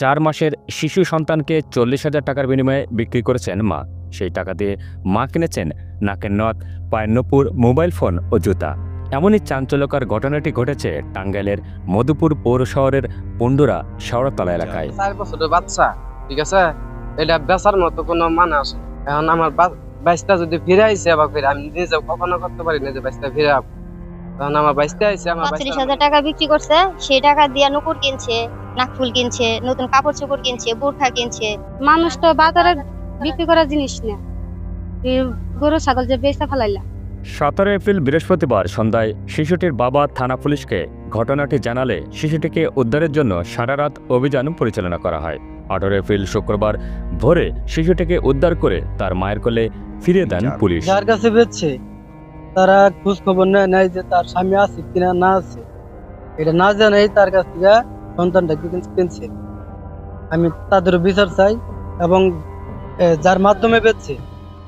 চার মাসের শিশু সন্তানকে চল্লিশ হাজার টাকার বিনিময়ে বিক্রি করেছেন মা। সেই টাকা দিয়ে মা কিনেছেন নাকের নথ, পায়ের নপুর, মোবাইল ফোন ও জুতা। এমনই চাঞ্চল্যকর ঘটনাটি ঘটেছে টাঙ্গাইলের মধুপুর পৌর শহরের পন্ডুরা শেওড়াতলা এলাকায়। চার বছরের বাচ্চা, ঠিক আছে? এটা বেচার মতো কোনো মানে আসে এখন আমার বাইশটা যদি ফিরে আইসে আবার ফিরে, আমি নিজেও কখনো করতে পারি না যে বাইশটা ফিরে তখন আমার বাইশটা আইসে আমার পঁয়ত্রিশ হাজার টাকা বিক্রি করছে সেই টাকা দিয়ে নুপুর কিনছে নাকফুল কিনছে নতুন কাপড় চোপড় কিনছে বোরখা কিনছে। মানুষ তো বাজারে বিক্রি করার জিনিস না। গরু ছাগল যে বেচা ফেলাইলা। সতেরো এপ্রিল বৃহস্পতিবার সন্ধ্যায় শিশুটির বাবা থানা পুলিশকে ঘটনাটি জানালে শিশুটিকে উদ্ধারের জন্য সারা রাত অভিযান পরিচালনা করা হয়। আঠারো এপ্রিল শুক্রবার ভোরে শিশুটিকে উদ্ধার করে তার মায়ের কোলে ফিরিয়ে দেন পুলিশ। যার কাছে বেচছে তারা খোঁজ খবর নেয় যে তার স্বামী আছে কিনা, না আছে। এটা না জানাই তার কাছ থেকে সন্তানটাকে কিন- কিনছে। আমি তাদের বিচার চাই এবং যার মাধ্যমে বেচছে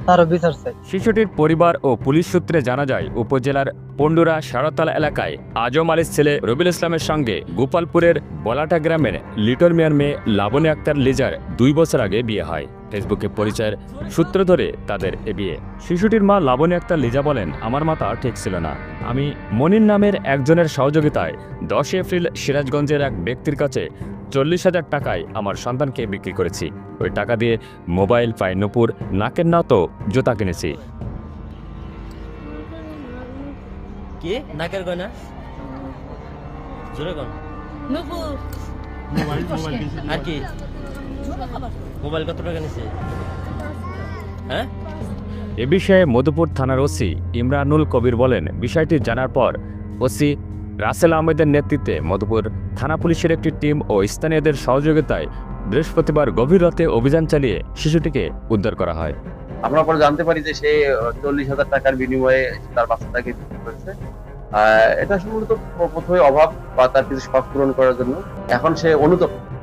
তারও বিচার চাই। শিশুটির পরিবার ও পুলিশ সূত্রে জানা যায়, উপজেলার পন্ডুরা সারতালা এলাকায় আজম আলীর ছেলে রবিউল ইসলামের সঙ্গে গোপালপুরের বলাটা গ্রামের লিটল মিয়ার মেয়ে লাবণী আক্তার লিজার দুই বছর আগে বিয়ে হয়। ফেসবুকে পরিচয়ের সূত্র ধরে তাদের এ বিয়ে। শিশুটির মা লাবণী আক্তার লিজা বলেন আমার মাথা ঠিক ছিল না। আমি মনির নামের একজনের সহযোগিতায় দশ এপ্রিল সিরাজগঞ্জের এক ব্যক্তির কাছে চল্লিশ হাজার টাকায় আমার সন্তানকে বিক্রি করেছি। ওই টাকা দিয়ে মোবাইল পায় নুপুর নাকের নাতো জুতা কিনেছি। কি? নাকের গয়না? জোরে কন। আর কি? মোবাইল কত টাকা নিছে? হ্যাঁ? এ বিষয়ে মধুপুর থানার ওসি ইমরানুল কবির বলেন বিষয়টি জানার পর ওসি রাসেল আহমেদের নেতৃত্বে মধুপুর থানা পুলিশের একটি টিম ও স্থানীয়দের সহযোগিতায় বৃহস্পতিবার গভীর রাতে অভিযান চালিয়ে শিশুটিকে উদ্ধার করা হয়। আমরা পরে জানতে পারি যে সে চল্লিশ হাজার টাকার বিনিময়ে তার বাচ্চাটাকে বিক্রি করেছে। আহ, এটা সম্ভবত প্রথমে অভাব বা তার কিছু শখ পূরণ করার জন্য। এখন সে অনুতপ্ত।